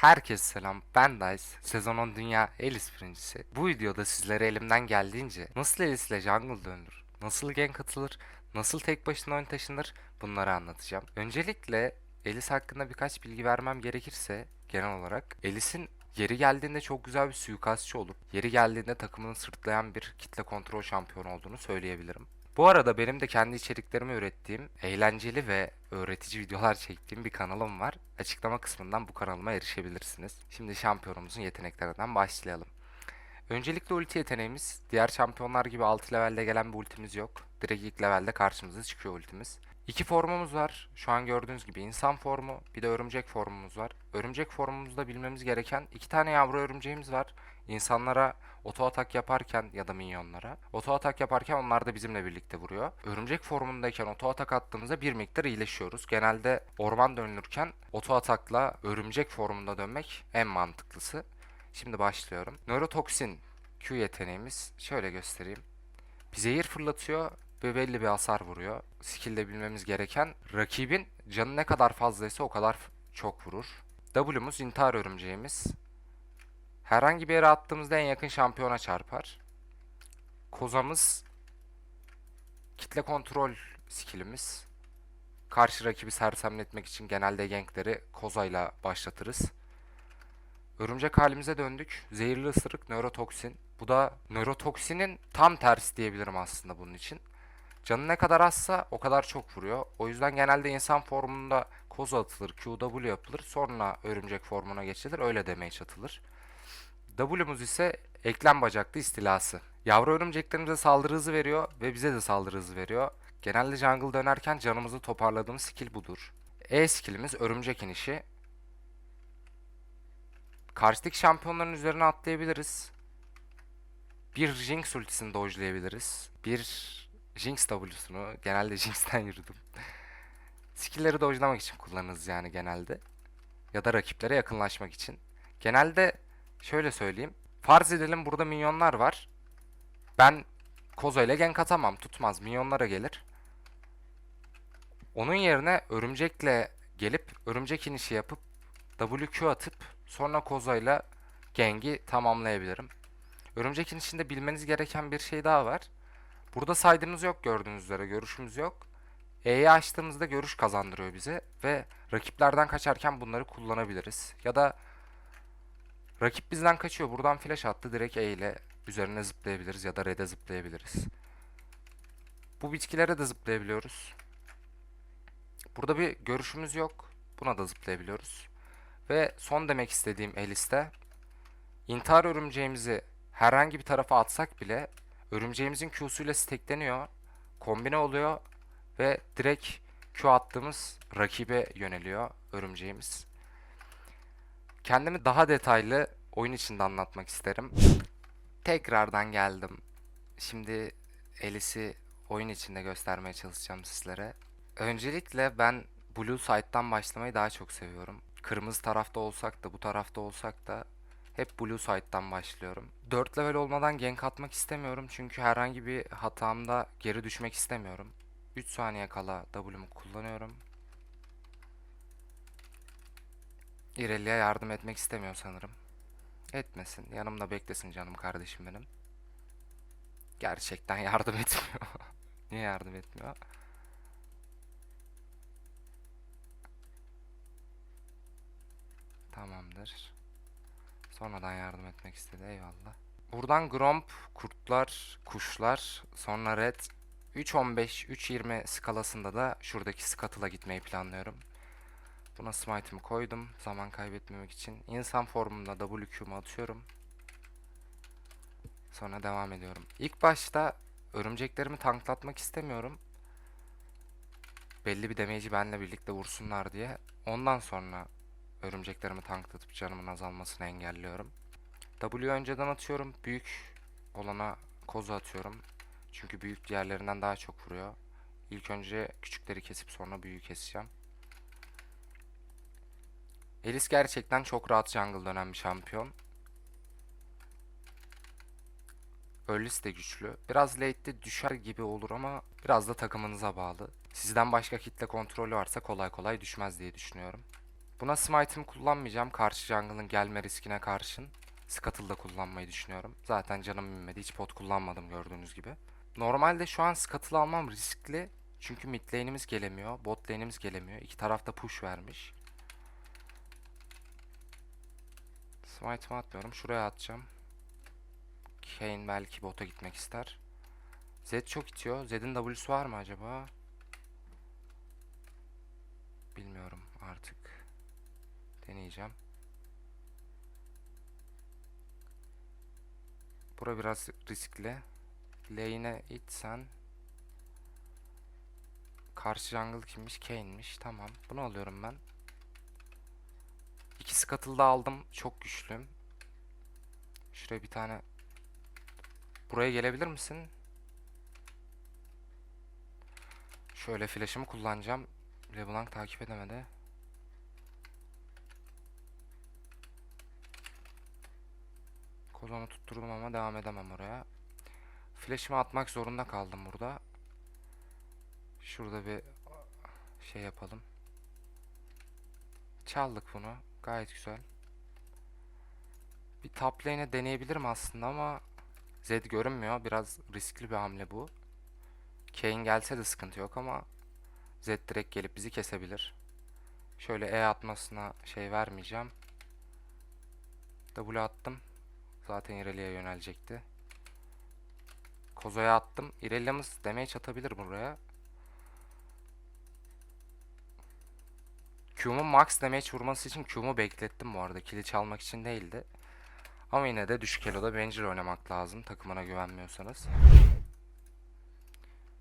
Herkese selam, ben Dice, sezon 10 dünya Elis birincisi. Bu videoda sizlere elimden geldiğince nasıl Elis ile jungle dönülür, nasıl gank atılır, nasıl tek başına oyun taşınır bunları anlatacağım. Öncelikle Elis hakkında birkaç bilgi vermem gerekirse genel olarak Elis'in yeri geldiğinde çok güzel bir suikastçı olup yeri geldiğinde takımını sırtlayan bir kitle kontrol şampiyonu olduğunu söyleyebilirim. Bu arada benim de kendi içeriklerimi ürettiğim, eğlenceli ve öğretici videolar çektiğim bir kanalım var. Açıklama kısmından bu kanalıma erişebilirsiniz. Şimdi şampiyonumuzun yeteneklerinden başlayalım. Öncelikle ulti yeteneğimiz. Diğer şampiyonlar gibi 6 levelde gelen bir ultimiz yok. Direkt ilk levelde karşımıza çıkıyor ultimiz. İki formumuz var. Şu an gördüğünüz gibi insan formu, bir de örümcek formumuz var. Örümcek formumuzda bilmemiz gereken iki tane yavru örümceğimiz var. İnsanlara oto atak yaparken ya da minyonlara oto atak yaparken onlar da bizimle birlikte vuruyor. Örümcek formundayken oto atak attığımızda bir miktar iyileşiyoruz. Genelde orman dönülürken oto atakla örümcek formunda dönmek en mantıklısı. Şimdi başlıyorum. Nörotoksin Q yeteneğimiz şöyle göstereyim. Bir zehir fırlatıyor ve belli bir hasar vuruyor. Skill'de bilmemiz gereken rakibin canı ne kadar fazlaysa o kadar çok vurur. W'muz intihar örümceğimiz. Herhangi bir yere attığımızda en yakın şampiyona çarpar. Kozamız kitle kontrol skillimiz. Karşı rakibi sersemletmek için genelde gankleri kozayla başlatırız. Örümcek halimize döndük. Zehirli ısırık, nörotoksin. Bu da nörotoksinin tam tersi diyebilirim aslında bunun için. Canı ne kadar azsa o kadar çok vuruyor. O yüzden genelde insan formunda koza atılır, QW yapılır. Sonra örümcek formuna geçilir. Öyle damage atılır. W'muz ise eklem bacaklı istilası. Yavru örümceklerimize saldırı hızı veriyor ve bize de saldırı hızı veriyor. Genelde jungle dönerken canımızı toparladığımız skill budur. E skillimiz örümcek inişi. Karşıdaki şampiyonların üzerine atlayabiliriz. Bir Jinx ultisini dodge'layabiliriz. Bir Jinx W'sunu. Genelde Jinx'ten yürüdüm. Skill'leri dodge'lamak için kullanırız yani genelde. Ya da rakiplere yakınlaşmak için. Genelde şöyle söyleyeyim. Farz edelim burada minyonlar var. Ben Kozo ile gank atamam. Tutmaz. Minyonlara gelir. Onun yerine örümcekle gelip örümcek inişi yapıp WQ atıp sonra Koza'yla Geng'i tamamlayabilirim. Örümcek inişinde bilmeniz gereken bir şey daha var. Burada saydığımız yok gördüğünüz üzere. Görüşümüz yok. E'yi açtığımızda görüş kazandırıyor bize ve rakiplerden kaçarken bunları kullanabiliriz. Ya da rakip bizden kaçıyor. Buradan flash attı. Direkt E ile üzerine zıplayabiliriz ya da red'e zıplayabiliriz. Bu bitkilere de zıplayabiliyoruz. Burada bir görüşümüz yok. Buna da zıplayabiliyoruz. Ve son demek istediğim Elis'te intihar örümceğimizi herhangi bir tarafa atsak bile örümceğimizin Q'suyla stackleniyor. Kombine oluyor ve direkt Q attığımız rakibe yöneliyor örümceğimiz. Kendimi daha detaylı oyun içinde anlatmak isterim. Tekrardan geldim. Şimdi Elis'i oyun içinde göstermeye çalışacağım sizlere. Öncelikle ben Blue Side'dan başlamayı daha çok seviyorum. Kırmızı tarafta olsak da bu tarafta olsak da hep Blue Side'dan başlıyorum. 4 level olmadan gank atmak istemiyorum çünkü herhangi bir hatamda geri düşmek istemiyorum. 3 saniye kala W'mu kullanıyorum. İrelia'ya yardım etmek istemiyor sanırım. Etmesin. Yanımda beklesin canım kardeşim benim. Gerçekten yardım etmiyor. Niye yardım etmiyor? Tamamdır. Sonradan yardım etmek istedi. Eyvallah. Buradan Gromp, kurtlar, kuşlar, sonra Red 3.15, 3.20 skalasında da şuradaki Scuttle'a gitmeyi planlıyorum. Buna smite'ımı koydum zaman kaybetmemek için. İnsan formunda WQ'mu atıyorum. Sonra devam ediyorum. İlk başta örümceklerimi tanklatmak istemiyorum. Belli bir damage'i benimle birlikte vursunlar diye. Ondan sonra örümceklerimi tanklatıp canımın azalmasını engelliyorum. W önceden atıyorum. Büyük olana kozu atıyorum. Çünkü büyük diğerlerinden daha çok vuruyor. İlk önce küçükleri kesip sonra büyüğü keseceğim. Elis gerçekten çok rahat jungle dönen bir şampiyon. Early'si de güçlü. Biraz late'de düşer gibi olur ama biraz da takımınıza bağlı. Sizden başka kitle kontrolü varsa kolay kolay düşmez diye düşünüyorum. Buna smite'ımı kullanmayacağım. Karşı jungle'ın gelme riskine karşın. Scuttle kullanmayı düşünüyorum. Zaten canım inmedi. Hiç pot kullanmadım gördüğünüz gibi. Normalde şu an Scuttle almam riskli. Çünkü mid lane'imiz gelemiyor. Bot lane'imiz gelemiyor. İki tarafta push vermiş. Smite'ımı atmıyorum. Şuraya atacağım. Kane belki bota gitmek ister. Zed çok itiyor. Zed'in W'su var mı acaba? Bilmiyorum artık. Deneyeceğim. Bura biraz riskli. Lane'e itsen. Karşı jungle kimmiş? Kane'miş. Tamam. Bunu alıyorum ben. İki scuttle aldım. Çok güçlüyüm. Şuraya bir tane. Buraya gelebilir misin? Şöyle flash'ımı kullanacağım. LeBlanc takip edemedi. Kolonu tutturdum ama devam edemem oraya. Flash'ımı atmak zorunda kaldım burada. Şurada bir şey yapalım. Çaldık bunu. Gayet güzel. Bir top lane'e deneyebilirim aslında ama Zed görünmüyor. Biraz riskli bir hamle bu. Kane gelse de sıkıntı yok ama Zed direkt gelip bizi kesebilir. Şöyle E atmasına şey vermeyeceğim. W attım. Zaten Irelia'ya yönelecekti. Kozo'ya attım. Irelia'mız damage atabilir buraya. Q'mun max damage vurması için Q'mu beklettim bu arada. Kili çalmak için değildi. Ama yine de düşük elo'da Ranger oynamak lazım takımına güvenmiyorsanız.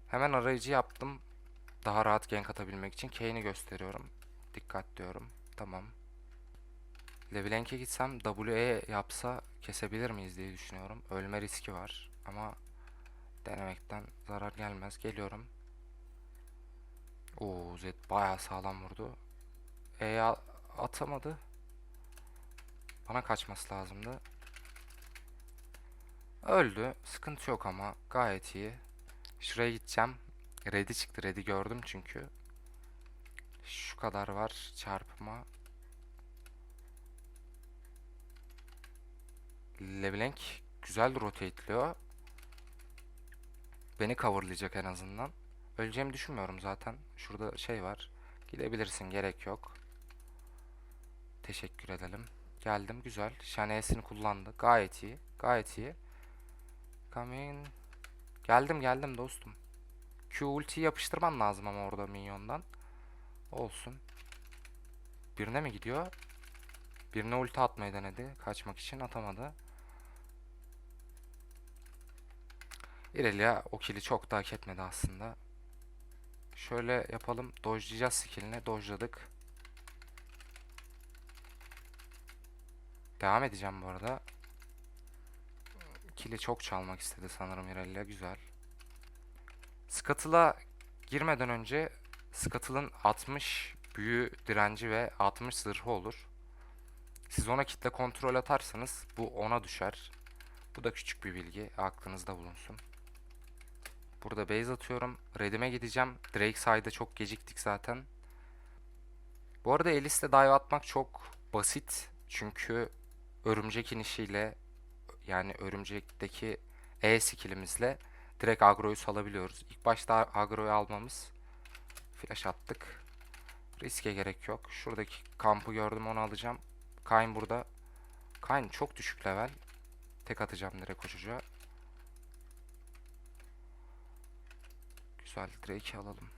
Hemen arayıcı yaptım. Daha rahat gank atabilmek için Kane'i gösteriyorum. Dikkat diyorum. Tamam. LeBlanc'e gitsem WE yapsa kesebilir miyiz diye düşünüyorum. Ölme riski var ama denemekten zarar gelmez. Geliyorum. Oo Zed bayağı sağlam vurdu. E'ye atamadı. Bana kaçması lazımdı. Öldü. Sıkıntı yok ama gayet iyi. Şuraya gideceğim. Ready çıktı. Ready gördüm çünkü. Şu kadar var çarpma. LeBlanc güzel rotateliyor. Beni coverlayacak en azından. Öleceğimi düşünmüyorum zaten. Şurada şey var. Gidebilirsin gerek yok. Teşekkür edelim. Geldim güzel. Şanesini kullandı. Gayet iyi. Gayet iyi. Come. Geldim geldim dostum. Q ultiyi yapıştırman lazım ama orada minyondan. Olsun. Birine mi gidiyor? Birine ulti atmayı denedi. Kaçmak için atamadı. Irelia o kili çok da hak etmedi aslında. Şöyle yapalım. Dojlayacağız skillini. Dojladık. Devam edeceğim bu arada. Kili çok çalmak istedi sanırım Irelia. Güzel. Scuttle'a girmeden önce Scuttle'ın 60 büyü direnci ve 60 zırhı olur. Siz ona kitle kontrol atarsanız bu ona düşer. Bu da küçük bir bilgi. Aklınızda bulunsun. Burada base atıyorum. Redim'e gideceğim. Drake side'a çok geciktik zaten. Bu arada Elis'le dive atmak çok basit. Çünkü örümcek inişiyle yani örümcekteki E skillimizle direkt agroyu salabiliyoruz. İlk başta agroyu almamız. Flash attık. Riske gerek yok. Şuradaki kampı gördüm onu alacağım. Kayn burada. Kayn çok düşük level. Tek atacağım direkt koşucuğa. Güzel Drake'i alalım.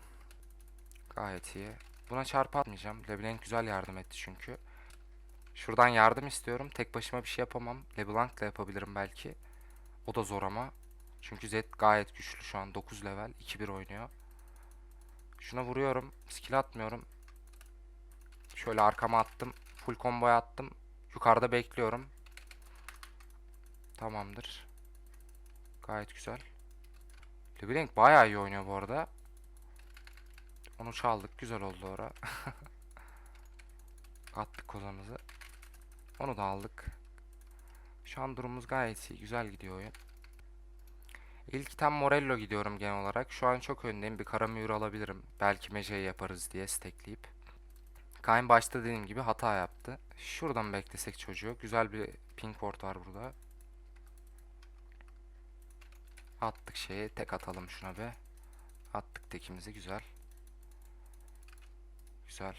Gayet iyi. Buna çarpı atmayacağım. LeBlanc güzel yardım etti çünkü. Şuradan yardım istiyorum. Tek başıma bir şey yapamam. LeBlanc'la yapabilirim belki. O da zor ama. Çünkü Zed gayet güçlü şu an. 9 level. 2-1 oynuyor. Şuna vuruyorum. Skill atmıyorum. Şöyle arkama attım. Full combo'ya attım. Yukarıda bekliyorum. Tamamdır. Gayet güzel. LeBlanc bayağı iyi oynuyor bu arada. Onu çaldık. Güzel oldu ora. Attık kozamızı. Onu da aldık. Şu an durumumuz gayet iyi. Güzel gidiyor oyun. İlk tam Morello gidiyorum genel olarak. Şu an çok öndeyim. Bir kara mühür alabilirim. Belki Meje'yi yaparız diye stackleyip. Kayn başta dediğim gibi hata yaptı. Şuradan beklesek çocuğu. Güzel bir ping port var burada. Attık şeyi. Tek atalım şuna be. Attık tekimizi. Güzel. Güzel.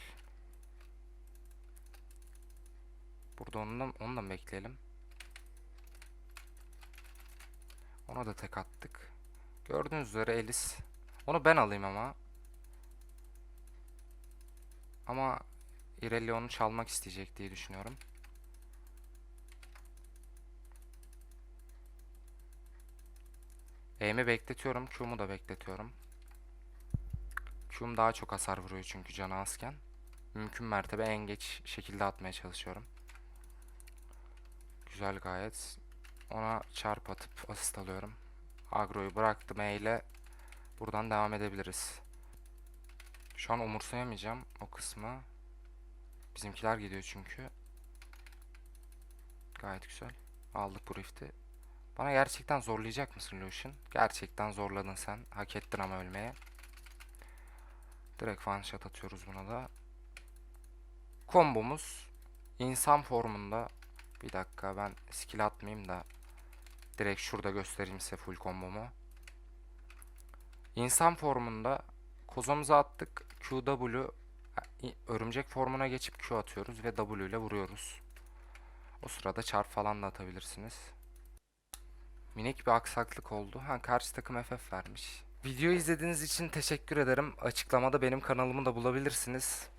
Burada onu da, onu da mı bekleyelim? Ona da tek attık. Gördüğünüz üzere Elis. Onu ben alayım ama. Ama Irelia çalmak isteyecek diye düşünüyorum. E'mi bekletiyorum. Q'mu da bekletiyorum. Q'm daha çok hasar vuruyor çünkü canı azken. Mümkün mertebe en geç şekilde atmaya çalışıyorum. Güzel gayet. Ona çarp atıp asist alıyorum. Agro'yu bıraktım E ile. Buradan devam edebiliriz. Şu an umursayamayacağım o kısmı. Bizimkiler gidiyor çünkü. Gayet güzel. Aldık bu rift'i. Bana gerçekten zorlayacak mısın Lucian? Gerçekten zorladın sen. Hak ettin ama ölmeye. Direkt one shot atıyoruz buna da. Kombomuz insan formunda. Bir dakika ben skill atmayayım da direkt şurada göstereyim size full kombomu. İnsan formunda kozumuzu attık. QW örümcek formuna geçip Q atıyoruz ve W ile vuruyoruz. O sırada çarp falan da atabilirsiniz. Minik bir aksaklık oldu. Ha karşı takım FF vermiş. Videoyu izlediğiniz için teşekkür ederim. Açıklamada benim kanalımı da bulabilirsiniz.